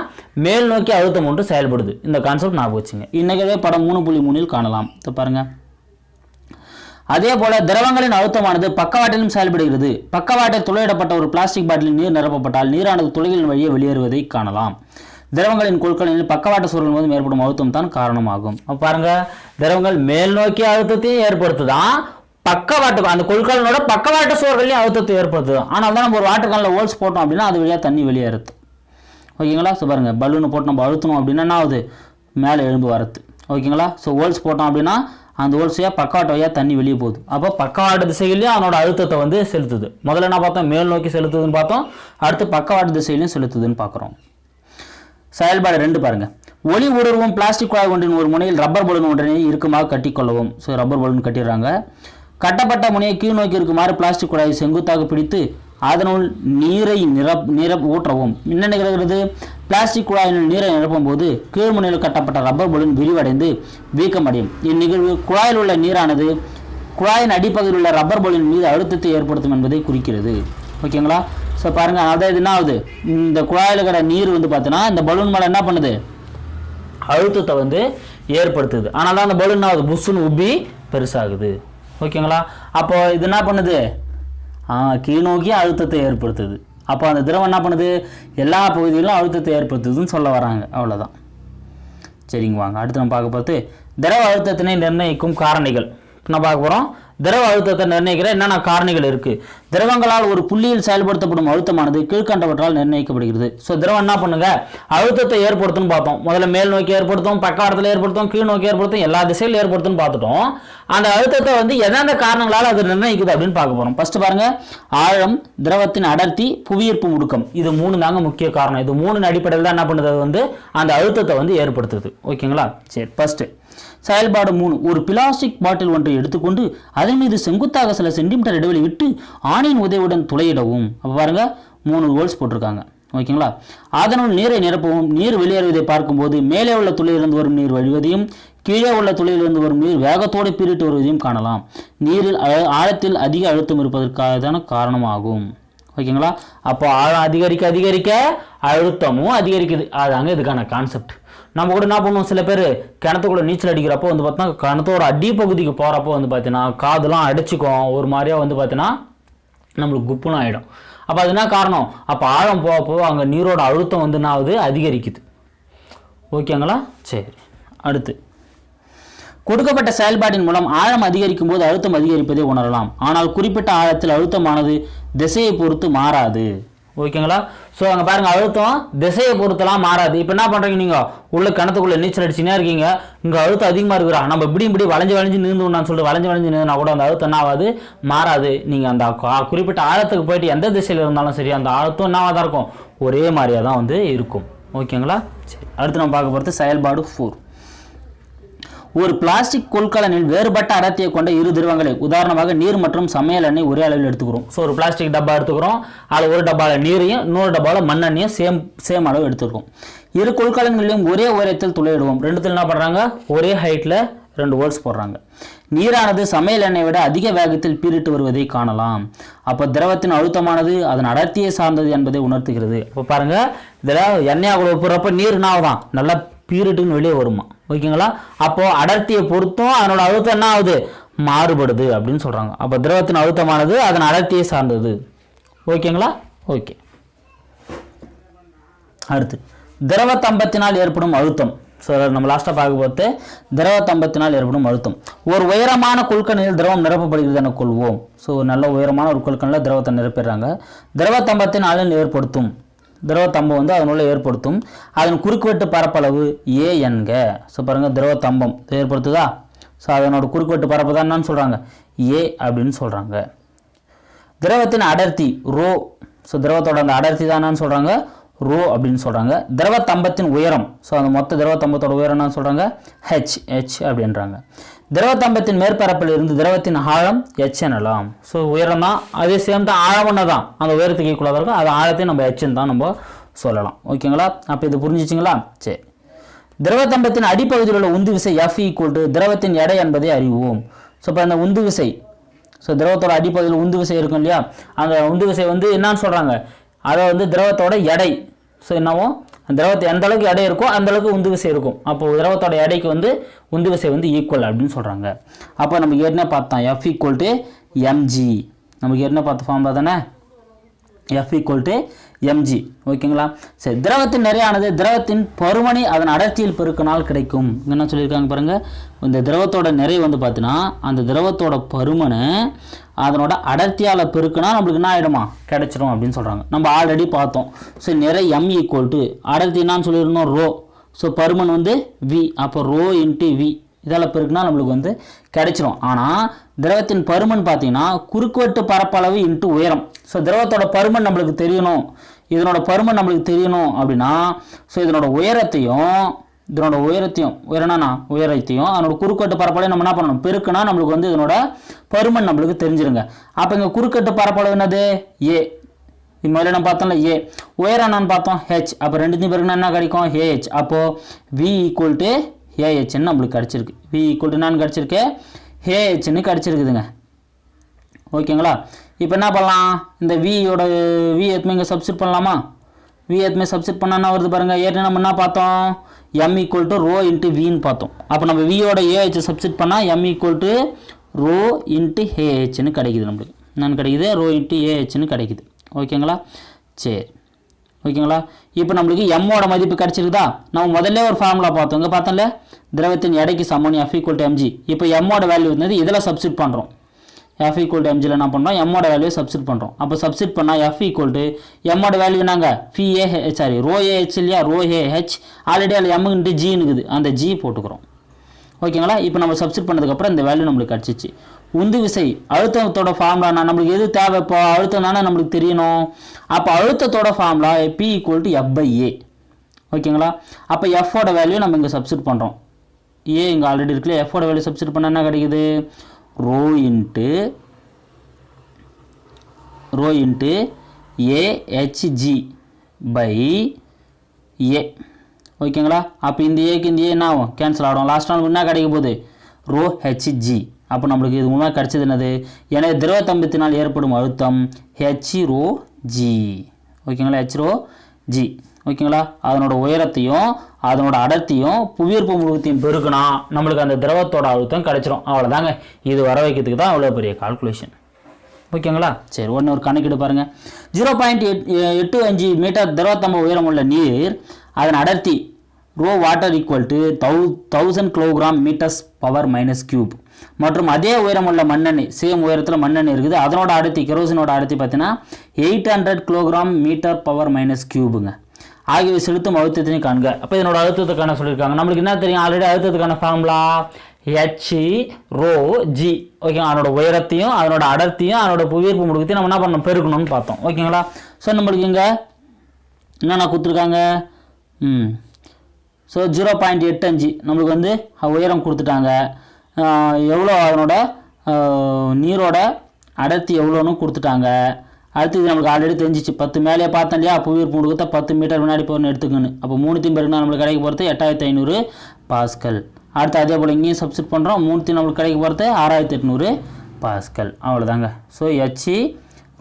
மேல் நோக்கி அழுத்தம் ஒன்று செயல்படுது. இந்த கான்செப்ட் ஞாபகம் வச்சுங்க. இந்நிகழ்வே படம் மூணு புள்ளி மூணில் காணலாம். இப்போ பாருங்கள் அதே போல திரவங்களின் அழுத்தமானது பக்கவாட்டிலும் செயல்படுகிறது. பக்கவாட்டில் துளையிடப்பட்ட ஒரு பிளாஸ்டிக் பாட்டிலில் நீர் நிரப்பப்பட்டால் நீரானது துளைகளின் வழியே வெளியேறுவதை காணலாம். திரவங்களின் குழுக்களில் பக்கவாட்டு சூழல் போது ஏற்படும் அழுத்தம் தான் காரணமாகும். அப்ப பாருங்க திரவங்கள் மேல் நோக்கி அழுத்தத்தையும் ஏற்படுத்துதான் பக்கவாட்டு அந்த கொள்கலனோட பக்கவாட்டு சூழலையும் அழுத்தத்தை ஏற்படுத்துது. ஆனால் தான் நம்ம ஒரு வாட்டர் காலில் ஹோல்ஸ் போட்டோம் அப்படின்னா அது வழியாக தண்ணி வெளியேறுது. ஓகேங்களா ஸோ பாருங்க பலூனை போட்டு நம்ம அழுத்தணும் அப்படின்னா என்ன ஆகுது? மேலே எழும்பு வரது ஓகேங்களா ஸோ ஹோல்ஸ் போட்டோம் அப்படின்னா அந்த ஹோல்ஸையாக பக்கவாட்டு வழியாக தண்ணி வெளியே போகுது. அப்போ பக்கவாட்டு திசையிலையும் அதனோட அழுத்தத்தை வந்து செலுத்துது. முதல்ல என்ன பார்த்தோம்? மேல் நோக்கி செலுத்துதுன்னு பார்த்தோம். அடுத்து பக்கவாட்டு திசையிலையும் செலுத்துதுன்னு பார்க்குறோம். செயல்பாடு ரெண்டு பாருங்க. ஒளி ஊடுருவும் பிளாஸ்டிக் குழாய் ஒன்றின் ஒரு முனையில் ரப்பர் பலூன் ஒன்றினை இறுக்கமாக கட்டிக்கொள்ளவும். ஸோ ரப்பர் பலூன் கட்டிடுறாங்க. கட்டப்பட்ட முனையை கீழ் நோக்கி இருக்குமாறு பிளாஸ்டிக் குழாயை செங்குத்தாக பிடித்து அதனுள் நீரை நிரப் நிரப் ஊற்றவும். என்ன நிகழ்கிறது? பிளாஸ்டிக் குழாயினுள் நீரை நிரப்பும் போது கீழ் கட்டப்பட்ட ரப்பர் பலூன் விரிவடைந்து வீக்கமடையும். இந்நிகழ்வு குழாயில் உள்ள நீரானது குழாயின் அடிப்பகுதியில் உள்ள ரப்பர் பலூன் மீது அழுத்தத்தை ஏற்படுத்தும் என்பதை குறிக்கிறது. ஓகேங்களா? ஸோ பாருங்கள் அதாவது என்ன ஆகுது? இந்த குழாயில் இருக்கிற நீர் வந்து பார்த்தீங்கன்னா இந்த பலூன் மேலே என்ன பண்ணுது? அழுத்தத்தை வந்து ஏற்படுத்துது. ஆனால் தான் அந்த பலூன் ஆகுது? புஷ்ஷுன்னு உப்பி பெருசாகுது. ஓகேங்களா? அப்போ இது என்ன பண்ணுது? கீழ்நோக்கி அழுத்தத்தை ஏற்படுத்துது. அப்போ அந்த திரவம் என்ன பண்ணுது? எல்லா பகுதியிலும் அழுத்தத்தை ஏற்படுத்துதுன்னு சொல்ல வராங்க. அவ்வளோதான் சரிங்க வாங்க அடுத்து நம்ம பார்க்க பார்த்து திரவ அழுத்தத்தினை நிர்ணயிக்கும் காரணிகள். இப்ப நம்ம பார்க்க போகிறோம் திரவ அழுத்தத்தை நிர்ணயிக்கிற என்னென்ன காரணிகள் இருக்குது திரவங்களால் ஒரு புள்ளியில் செயல்படுத்தப்படும் அழுத்தமானது கீழ்கண்டவற்றால் நிர்ணயிக்கப்படுகிறது. ஸோ திரவம் என்ன பண்ணுங்க? அழுத்தத்தை ஏற்படுத்தும்னு பார்த்தோம். முதல்ல மேல் நோக்கி ஏற்படுத்தும் பக்கவாரத்தில் ஏற்படுத்தும் கீழ் நோக்கி ஏற்படுத்தும் எல்லா திசையில் ஏற்படுத்தும்னு பார்த்துட்டோம். அந்த அழுத்தத்தை வந்து எந்தெந்த காரணங்களால் அது நிர்ணயிக்குது அப்படின்னு பார்க்க போகிறோம் ஃபஸ்ட்டு பாருங்க ஆழம் திரவத்தின் அடர்த்தி புவியீர்ப்பு முடுக்கம். இது மூணு தாங்க முக்கிய காரணம். இது மூணு அடிப்படையில் தான் என்ன பண்ணுறது வந்து அந்த அழுத்தத்தை வந்து ஏற்படுத்துது. ஓகேங்களா சரி ஃபஸ்ட்டு செயல்பாடு மூணு. ஒரு பிளாஸ்டிக் பாட்டில் ஒன்றை எடுத்துக்கொண்டு அதன் மீது செங்குத்தாக சில சென்டிமீட்டர் இடைவெளி விட்டு ஆணின் உதவியுடன் துளையிடவும். அப்போ பாருங்க மூணு கோல்ஸ் போட்டிருக்காங்க. ஓகேங்களா? அதனுள் நீரை நிரப்பவும் நீர் வெளியேறுவதை பார்க்கும்போது மேலே உள்ள துளையிலிருந்து வரும் நீர் வழிவதையும் கீழே உள்ள துளையிலிருந்து வரும் நீர் வேகத்தோடு பீரிட்டு வருவதையும் காணலாம். நீரில் ஆழத்தில் அதிக அழுத்தம் இருப்பதற்கான காரணமாகும். ஓகேங்களா? அப்போ ஆழம் அதிகரிக்க அதிகரிக்க அழுத்தமும் அதிகரிக்குது. அதாங்க இதுக்கான கான்செப்ட் நம்ம கூட என்ன பண்ணுவோம்? சில பேர் கிணத்துக்குள்ளே நீச்சல் அடிக்கிறப்போ வந்து பார்த்தீங்கன்னா கிணத்தோட அடிப்பகுதிக்கு போகிறப்போ வந்து பார்த்தீங்கன்னா காதெல்லாம் அடைச்சிக்கும். ஒரு மாதிரியா வந்து பார்த்தீங்கன்னா நம்மளுக்கு குப்புன்னு ஆகிடும் அப்போ அது என்ன காரணம்? அப்போ ஆழம் போக போக அங்கே நீரோட அழுத்தம் வந்து என்ன ஆகுது? அதிகரிக்குது. ஓகேங்களா? சரி. அடுத்து. கொடுக்கப்பட்ட செயல்பாட்டின் மூலம் ஆழம் அதிகரிக்கும் போது அழுத்தம் அதிகரிப்பதை உணரலாம். ஆனால் குறிப்பிட்ட ஆழத்தில் அழுத்தமானது திசையை பொறுத்து மாறாது. ஓகேங்களா? ஸோ அங்கே பாருங்கள் அழுத்தம் திசையை பொறுத்தெல்லாம் மாறாது. இப்போ என்ன பண்ணுறீங்க நீங்கள் உள்ள கிணத்துக்குள்ளே நீச்சல் அடிச்சுனே இருக்கீங்க. இங்கே அழுத்தம் அதிகமாக இருக்கிறா நம்ம இப்படி இப்படி வளைஞ்சு வளைஞ்சு நீந்துனான்னு சொல்லிட்டு வளைஞ்சு வளைஞ்சு நீந்தினா கூட அந்த அழுத்தம் என்ன ஆகாது? மாறாது. நீங்கள் அந்த குறிப்பிட்ட ஆழத்துக்கு போயிட்டு எந்த திசையில் இருந்தாலும் சரி அந்த அழுத்தம் என்னவாக தான் இருக்கும்? ஒரே மாதிரியாக தான் வந்து இருக்கும். ஓகேங்களா? சரி அடுத்து நம்ம பார்க்க போகிறது செயல்பாடு ஃபோர் ஒரு பிளாஸ்டிக் கொள்கலனில் வேறுபட்ட அடர்த்தியை கொண்ட இரு திரவங்களை உதாரணமாக நீர் மற்றும் சமையல் எண்ணெய் ஒரே அளவில் எடுத்துக்கிறோம். ஸோ ஒரு பிளாஸ்டிக் டப்பா எடுத்துக்கிறோம். அதில் ஒரு டப்பாவில் நீரையும் இன்னொரு டப்பாவில் மண்ணெண்ணையும் சேம் சேம் அளவு எடுத்துக்கிறோம். இரு கொள்கலன்களையும் ஒரே உயரத்தில் துளையிடுவோம். ரெண்டுத்தில் என்ன பண்ணுறாங்க ஒரே ஹைட்டில் ரெண்டு ஹோல்ஸ் போடுறாங்க. நீரானது சமையல் எண்ணெயை விட அதிக வேகத்தில் பீரிட்டு வருவதை காணலாம். அப்போ திரவத்தின் அழுத்தமானது அதன் அடர்த்தியை சார்ந்தது என்பதை உணர்த்துகிறது. இப்போ பாருங்கள் இதில் எண்ணெய் அவ்வளோ போடுறப்ப நீர் என்ன ஆகுதான்? நல்லா பீரிட்டுன்னு வெளியே வருமா? ஓகேங்களா? அப்போ அடர்த்தியை பொறுத்தும் அதனோட அழுத்தம் என்ன ஆகுது? மாறுபடுது அப்படின்னு சொல்றாங்க. அப்போ திரவத்தின் அழுத்தமானது அதன் அடர்த்தியை சார்ந்தது. ஓகேங்களா? ஓகே. அடுத்து திரவ தம்பத்தினால் ஏற்படும் அழுத்தம். ஸோ நம்ம லாஸ்ட்டாக பார்க்க போது திரவ தம்பத்தினால் ஏற்படும் அழுத்தம். ஒரு உயரமான குழுக்கணில் திரவம் நிரப்பப்படுகிறது என கொள்வோம். ஸோ நல்ல உயரமான ஒரு குழுக்கணில் திரவத்தை நிரப்பிடுறாங்க. திரவ தம்பத்தின் ஏற்படுத்தும். திரவத்தம்பம் வந்து அதனுள்ள ஏற்படுத்தும். அதன் குறுக்குவெட்டு பரப்பளவு ஏ என்க. ஸோ பாருங்கள் திரவத்தம்பம். ஏற்படுத்துதா? ஸோ அதனோட குறுக்குவெட்டு பரப்பு தான் என்னன்னு சொல்கிறாங்க ஏ அப்படின்னு சொல்கிறாங்க திரவத்தின் அடர்த்தி ரோ ஸோ திரவத்தோட அந்த அடர்த்தி தான் என்னன்னு சொல்கிறாங்க ரோ அப்படின்னு சொல்கிறாங்க திரவத்தம்பத்தின் உயரம். ஸோ அந்த மொத்த திரவ தம்பத்தோட உயரம் என்னன்னு சொல்கிறாங்க ஹெச் ஹெச் அப்படின்றாங்க. திரவத்தம்பத்தின் மேற்பரப்பில் இருந்து திரவத்தின் ஆழம் எச் எனலாம். ஸோ உயரம் தான் அதே சேம் தான் ஆழம்னு தான் அந்த உயரத்துக்கு ஈக்குவலாக இருக்கும். அது ஆழத்தையும் நம்ம எச்ன்னு தான் நம்ம சொல்லலாம். ஓகேங்களா? அப்போ இது புரிஞ்சிச்சிங்களா? சரி. திரவத்தம்பத்தின் அடிப்பகுதியில் உள்ள உந்து விசை எஃப் ஈக்குவல் டு திரவத்தின் எடை என்பதை அறிவோம். ஸோ இப்போ அந்த உந்து விசை ஸோ திரவத்தோட அடிப்பகுதியில் உந்து விசை இருக்கும் இல்லையா? அந்த உந்து விசை வந்து என்னன்னு சொல்கிறாங்க அதை வந்து திரவத்தோட எடை. ஸோ என்னவோ? அந்த திரவத்தை எந்த அளவுக்கு எடை இருக்கோ அந்த அளவுக்கு உந்து விசை இருக்கும். அப்போ திரவத்தோட எடைக்கு வந்து உந்து விசை வந்து ஈக்குவல் அப்படின்னு சொல்கிறாங்க அப்போ நமக்கு ஏற்கனவே பார்த்தோம்? எஃப் ஈக்குவல் டு எம்ஜி நமக்கு ஏற்கனவே பார்த்த ஃபார்ம் தானே? எஃப் ஈக்குவல் டு எம்ஜி ஓகேங்களா? சரி திரவத்தின் நிறையானது திரவத்தின் பருமனை அதன் அடர்த்தியில் பெருக்கினால் கிடைக்கும். என்ன சொல்லியிருக்காங்க பாருங்க? இந்த திரவத்தோட நிறை வந்து பார்த்தீங்கன்னா அந்த திரவத்தோட பருமனை அதனோட அடர்த்தியால் பெருக்கினா நம்மளுக்கு என்ன ஆகிடுமா கிடைச்சிடும் அப்படின்னு சொல்கிறாங்க நம்ம ஆல்ரெடி பார்த்தோம். ஸோ நிறை எம் ஈக்குவல் டு அடர்த்தி என்னான்னு சொல்லியிருந்தோம்? ரோ. ஸோ பருமன் வந்து வி அப்போ ரோ இன்ட்டு வி இதால் பெருக்குனா நம்மளுக்கு வந்து கிடைச்சிரும். ஆனால் திரவத்தின் பருமன் பார்த்தீங்கன்னா குறுக்குவெட்டு பரப்பளவு இன்ட்டு உயரம். ஸோ திரவத்தோட பருமன் நம்மளுக்கு தெரியணும். இதனோட பருமன் நம்மளுக்கு தெரியணும் அப்படின்னா ஸோ இதனோட உயரத்தையும் இதனோட உயரத்தையும் உயரனா உயரத்தையும் அதனோட குறுக்கட்டு பரப்பளவு நம்ம என்ன பண்ணணும்? பெருக்குனா நம்மளுக்கு வந்து இதனோட பருமன் நம்மளுக்கு தெரிஞ்சிருங்க. அப்போ இங்கே குறுக்கட்டு பரப்பளவு என்னது? ஏ இது மாதிரி நம்ம பார்த்தோம்ல ஏ உயரம் என்னன்னு பார்த்தோம்? ஹெச் அப்போ ரெண்டுத்தையும் பெருக்குனா என்ன கிடைக்கும்? ஏஹெச் அப்போது வி ஈக்குவல் டு ஏஹெச்னு நம்மளுக்கு கிடச்சிருக்கு வி ஈக்குவல் டு என்னன்னு கிடச்சிருக்கு ஏஹெச்னு கிடச்சிருக்குதுங்க ஓகேங்களா இப்போ என்ன பண்ணலாம் இந்த வியோட வி எத்துமே இங்கே சப்ஸ்டிட் பண்ணலாமா வி எத்துமே சப்ஸ்டிட் பண்ணா என்ன வருது பாருங்கள் ஏற்கனவே நம்ம என்ன பார்த்தோம் M equal to rho into வின்னு பார்த்தோம் அப்போ நம்ம வியோட ஏஹெச் சப்ஸ்டிட் பண்ணால் M equal to rho into ஏஹெச்னு கிடைக்குது நம்மளுக்கு. என்னென்னு கிடைக்குது. ரோ இன்ட்டு ஏஹெச்னு கிடைக்குது. ஓகேங்களா சரி. ஓகேங்களா? இப்போ நம்மளுக்கு எம்மோட மதிப்பு கிடச்சிருக்குதா? நம்ம முதல்ல ஒரு ஃபார்முலா பார்த்தோம். இங்கே பார்த்தோம்ல திரவத்தின் எடைக்கு சமோனி F equal to M G இப்போ எம்மோட வேல்யூ வந்து இதில் சப்ஸ்டிட் பண்ணுறோம் எஃப் ஈக்குவல் டு எம்ஜியில் என்ன பண்ணுறோம் எம்மோட வேல்யூ சப்ஸ்டிட் பண்ணுறோம் அப்போ சப்ஸ்டிட் பண்ணால் எஃப் ஈக்குவல் டு எம்மோட வேல்யூ என்னங்க? P A sorry rho A H இல்லையா? ரோ ஏ ஹெச் ஆல்ரெடி அதில் எம்முன்ட்டு ஜின்னு இருக்குது அந்த ஜி போட்டுக்கிறோம். ஓகேங்களா? இப்போ நம்ம சப்ஸ்டிட் பண்ணதுக்கப்புறம் இந்த வேல்யூ நம்மளுக்கு கிடச்சிச்சு. உந்து விசை. அழுத்தத்தோட ஃபார்முலா நம்மளுக்கு எது தேவை இப்போ? அழுத்தம் தானே நம்மளுக்கு தெரியணும். அப்போ அழுத்தத்தோட formula P equal to F by A ஓகேங்களா? அப்போ எஃபோட வேல்யூ நம்ம இங்கே சப்ஸ்டிட் பண்ணுறோம் ஏ இங்கே ஆல்ரெடி இருக்குல்ல எஃபோட வேல்யூ சப்ஸ்டிட் பண்ணால் என்ன கிடைக்குது? Rho into rho into A H G by A ஓகேங்களா? அப்போ இந்த ஏக்கு இந்த ஏ என்ன ஆகும்? கேன்சல் ஆகும் லாஸ்ட் நாள் என்ன கிடைக்க போகுது? ரோஹெச்ஜி அப்போ நம்மளுக்கு இது மூலமாக கிடச்சது என்னது? எனவே திரவத்தம்பத்தினால் ஏற்படும் அழுத்தம் ஹெச்ரோ ஜி ஓகேங்களா ஹெச் ரோ ஜி ஓகேங்களா அதனோட உயரத்தையும் அதனோட அடர்த்தியும் புவியீர்ப்பு முழுக்கத்தையும் பெருக்கினா நம்மளுக்கு அந்த திரவத்தோட அழுத்தம் கிடைச்சிரும். அவ்வளோதாங்க இது வர வைக்கிறதுக்கு தான் அவ்வளோ பெரிய கால்குலேஷன் ஓகேங்களா சரி ஒன்று ஒரு கணக்கெடு பாருங்கள் ஜீரோ பாயிண்ட் எட் எட்டு அஞ்சு மீட்டர் திரவத்தம்ப உயரம் உள்ள நீர் அதன் அடர்த்தி rho water equal to thou thousand kilogram metres power minus cube மற்றும் அதே உயரமுள்ள மண்ணெண்ணெய் சேம் உயரத்தில் மண்ணெண்ணெய் இருக்குது. அதனோட அடர்த்தி கெரோசினோட அடர்த்தி பார்த்தீங்கன்னா eight hundred kilogram metre power minus கியூபுங்க ஆகியவை செலுத்தும் அழுத்தத்தினை காண்க. அப்போ இதனோட அழுத்தத்துக்கான சொல்லியிருக்காங்க. நம்மளுக்கு என்ன தெரியும்? Already அழுத்தத்துக்கான formula H E rho G okay அதனோட உயரத்தையும் அதனோட அடர்த்தியும் அதனோட புவியீர்ப்பு முடுக்கத்தையும் நம்ம என்ன பண்ணணும்? பெருக்கணும்னு பார்த்தோம். ஓகேங்களா ஸோ நம்மளுக்கு இங்கே என்னென்ன கொடுத்துருக்காங்க? ம். ஸோ ஜீரோ பாயிண்ட் எட்டு அஞ்சு. நம்மளுக்கு வந்து உயரம் கொடுத்துட்டாங்க. எவ்வளோ? அதனோட நீரோட அடர்த்தி எவ்வளோன்னு கொடுத்துட்டாங்க. அடுத்து இது நம்மளுக்கு ஆல்ரெடி தெரிஞ்சிச்சு. பத்து மேலேயே பார்த்தோம் இல்லையா? புவியீர்ப்பு முடுக்கத்தை பத்து மீட்டர் வினாடி போகணும்னு எடுத்துக்கணும் அப்போ மூணுத்தையும் பெருக்குனா நம்மளுக்கு கிடைக்க போகிறது எட்டாயிரத்தி ஐநூறு பாஸ்கல். அடுத்து அதே போல் இங்கேயும் சப்ஸ்டிட் பண்ணுறோம் மூணுத்தையும் நம்மளுக்கு கிடைக்க போகிறது ஆறாயிரத்தி எட்நூறு பாஸ்கல். அவ்வளோதாங்க so H E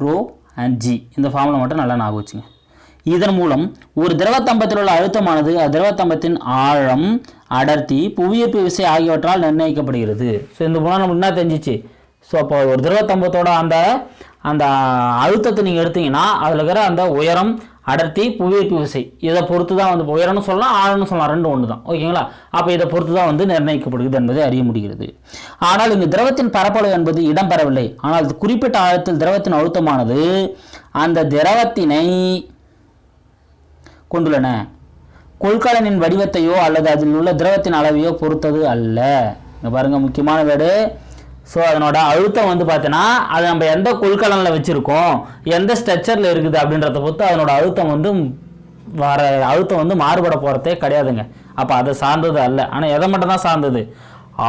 rho and G இந்த ஃபார்முலா மட்டும் நல்லா ஞாபகம் வச்சுங்க. இதன் மூலம் ஒரு திரவத்தம்பத்தில் உள்ள அழுத்தமானது அத்திரவத்தம்பத்தின் ஆழம் அடர்த்தி புவியீர்ப்பு விசை ஆகியவற்றால் நிர்ணயிக்கப்படுகிறது. ஸோ இந்த மூலம் நம்ம என்ன தெரிஞ்சிச்சு? ஸோ அப்போ ஒரு திரவத்தம்பத்தோட அந்த அந்த அழுத்தத்தை நீங்கள் எடுத்தீங்கன்னா அதில் இருக்கிற அந்த உயரம் அடர்த்தி புவியீர்ப்பு விசை இதை பொறுத்து தான் வந்து உயரம்னு சொல்லலாம் ஆழம்னு சொல்லலாம் ரெண்டு ஒன்று தான் ஓகேங்களா அப்போ இதை பொறுத்து தான் வந்து நிர்ணயிக்கப்படுகிறது என்பதை அறிய முடிகிறது. ஆனால் இங்கு திரவத்தின் பரப்பளவு என்பது இடம்பெறவில்லை. ஆனால் குறிப்பிட்ட ஆழத்தில் திரவத்தின் அழுத்தமானது அந்த திரவத்தினை கொண்டுள்ளன. கொள்கலனின் வடிவத்தையோ அல்லது அதில் உள்ள திரவத்தின் அளவையோ பொறுத்தது அல்ல. இங்கே பாருங்கள் முக்கியமான வேடு ஸோ அதனோட அழுத்தம் வந்து பார்த்தீங்கன்னா அது நம்ம எந்த கொள்கலனில் வச்சுருக்கோம் எந்த ஸ்ட்ரக்சரில் இருக்குது அப்படின்றத பொறுத்து அதனோட அழுத்தம் வந்து வர அழுத்தம் வந்து மாறுபட போகிறதே கிடையாதுங்க. அப்போ அதை சார்ந்தது அல்ல. ஆனால் எதை மட்டும் தான் சார்ந்தது?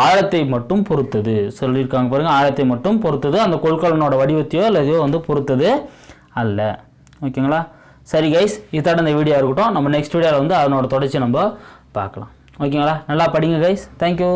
ஆழத்தை மட்டும் பொறுத்தது. சொல்லியிருக்காங்க பாருங்கள் ஆழத்தை மட்டும் பொறுத்தது. அந்த கொள்கலனோட வடிவத்தையோ இல்லை வந்து பொறுத்தது அல்ல. ஓகேங்களா? சரி கைஸ் இதோட இந்த வீடியோ இருக்கட்டும். நம்ம நெக்ஸ்ட் வீடியோவில் வந்து அதனோட தொடர்ச்சி நம்ம பார்க்கலாம். ஓகேங்களா நல்லா படிங்க கைஸ் தேங்க்யூ